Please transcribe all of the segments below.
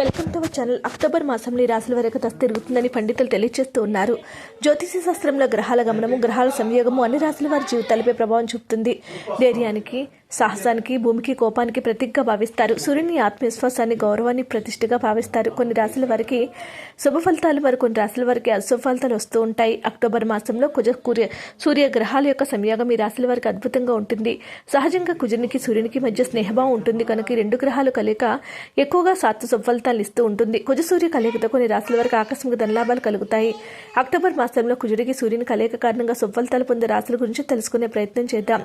Welcome to our channel. October మాసంలో ఈ రాశుల వరకు దశ తిరుగుతుందని పండితులు తెలియజేస్తూ ఉన్నారు. జ్యోతిష శాస్త్రంలో గ్రహాల గమనము గ్రహాల సంయోగము అన్ని రాశుల వారి జీవితాలపై ప్రభావం చూపుతుంది. ధైర్యానికి సాహసానికి భూమికి కోపానికి ప్రతీకగా భావిస్తారు. సూర్యుని ఆత్మవిశ్వాసాన్ని గౌరవాన్ని ప్రతిష్టగా భావిస్తారు. కొన్ని రాశుల వారికి శుభ ఫలితాలు మరి కొన్ని రాశుల వారికి అశుభ ఫలితాలు వస్తూ ఉంటాయి. అక్టోబర్ మాసంలో కుజ సూర్య సూర్య గ్రహాల యొక్క సంయోగం ఈ రాశుల వారికి అద్భుతంగా ఉంటుంది. సహజంగా కుజునికి సూర్యునికి మధ్య స్నేహభావం ఉంటుంది. కనుక ఈ రెండు గ్రహాలు కలయిక ఎక్కువగా సాత్వ శుభ ఫలితాలు ఇస్తూ ఉంటుంది. కుజ సూర్య కలయికతో కొన్ని రాశుల వారికి ఆకస్మిక ధనలాభాలు కలుగుతాయి. అక్టోబర్ మాసంలో కుజుడికి సూర్యుని కలయిక కారణంగా శుభ ఫలితాలు పొందే రాశుల గురించి తెలుసుకునే ప్రయత్నం చేద్దాం.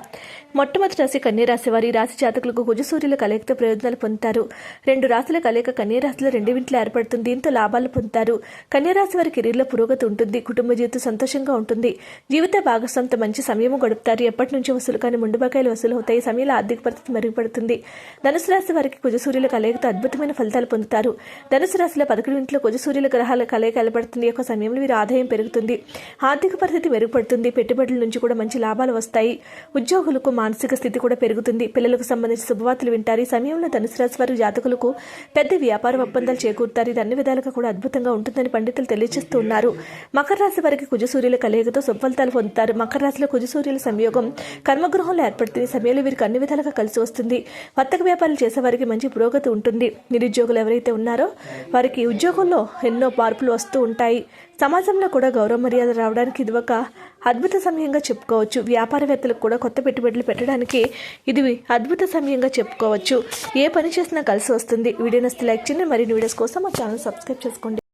మొట్టమొదటి రాశి కన్యరాశి రాశి వారి రాశి జాతకులకు కుజసూర్యుల కలయికతో ప్రయోజనాలు పొందుతారు. రెండు రాశుల కలయిక కన్యరాశిలో రెండింటిలో ఏర్పడుతుంది. దీంతో లాభాలు పొందుతారు. కన్యరాశి వారి కెరీర్లో పురోగతి ఉంటుంది. కుటుంబ జీవితం సంతోషంగా ఉంటుంది. జీవిత భాగస్వామితో మంచి సమయం గడుపుతారు. ఎప్పటి నుంచి వసూలు కానీ ముండుబకాయలు వసూలు అవుతాయి సమయంలో ఆర్థిక పరిస్థితి మెరుగుపడుతుంది. ధనుసు రాశి వారికి కుజసూర్యుల కలయికతో అద్భుతమైన ఫలితాలు పొందుతారు. ధనుసు రాశిలో పదకొండు ఇంట్లో కుజసూర్యుల గ్రహాల కలయిక ఏర్పడుతుంది. ఒక యొక్క సమయంలో వీరి ఆదాయం పెరుగుతుంది. ఆర్థిక పరిస్థితి మెరుగుపడుతుంది. పెట్టుబడుల నుంచి కూడా మంచి లాభాలు వస్తాయి. ఉద్యోగులకు మానసిక స్థితి కూడా పెరుగుతుంది. పిల్లలకు సంబంధించిన శుభవార్తలు వింటారు. ఈ సమయంలో ధనుసు రాశి వారి జాతకులకు పెద్ద వ్యాపార ఒప్పందాలు చేకూరుతారు. ఇది అన్ని విధాలుగా కూడా అద్భుతంగా ఉంటుందని పండితులు తెలియజేస్తూ ఉన్నారు. మకర రాశి వారికి కుజసూర్యుల కలయికతో శుభ పొందుతారు. మకర రాశిలో కుజసూర్యుల సంయోగం కర్మగృహంలో ఏర్పడుతుంది. సమయంలో వీరికి అన్ని విధాలుగా కలిసి వస్తుంది. వర్తక వ్యాపారాలు చేసే వారికి మంచి పురోగతి ఉంటుంది. నిరుద్యోగులు ఎవరైతే ఉన్నారో వారికి ఉద్యోగంలో ఎన్నో మార్పులు వస్తూ ఉంటాయి. సమాజంలో కూడా గౌరవ మర్యాద రావడానికి ఇది ఒక అద్భుత సమయంగా చెప్పుకోవచ్చు. వ్యాపారవేత్తలకు కూడా కొత్త పెట్టుబడులు పెట్టడానికి ఇది అద్భుత సమయంగా చెప్పుకోవచ్చు. ఏ పని చేసినా కలిసి వస్తుంది. వీడియో నస్తే లైక్ చేయండి. మరిన్ని వీడియోస్ కోసం మా ఛానల్ సబ్స్క్రైబ్ చేసుకోండి.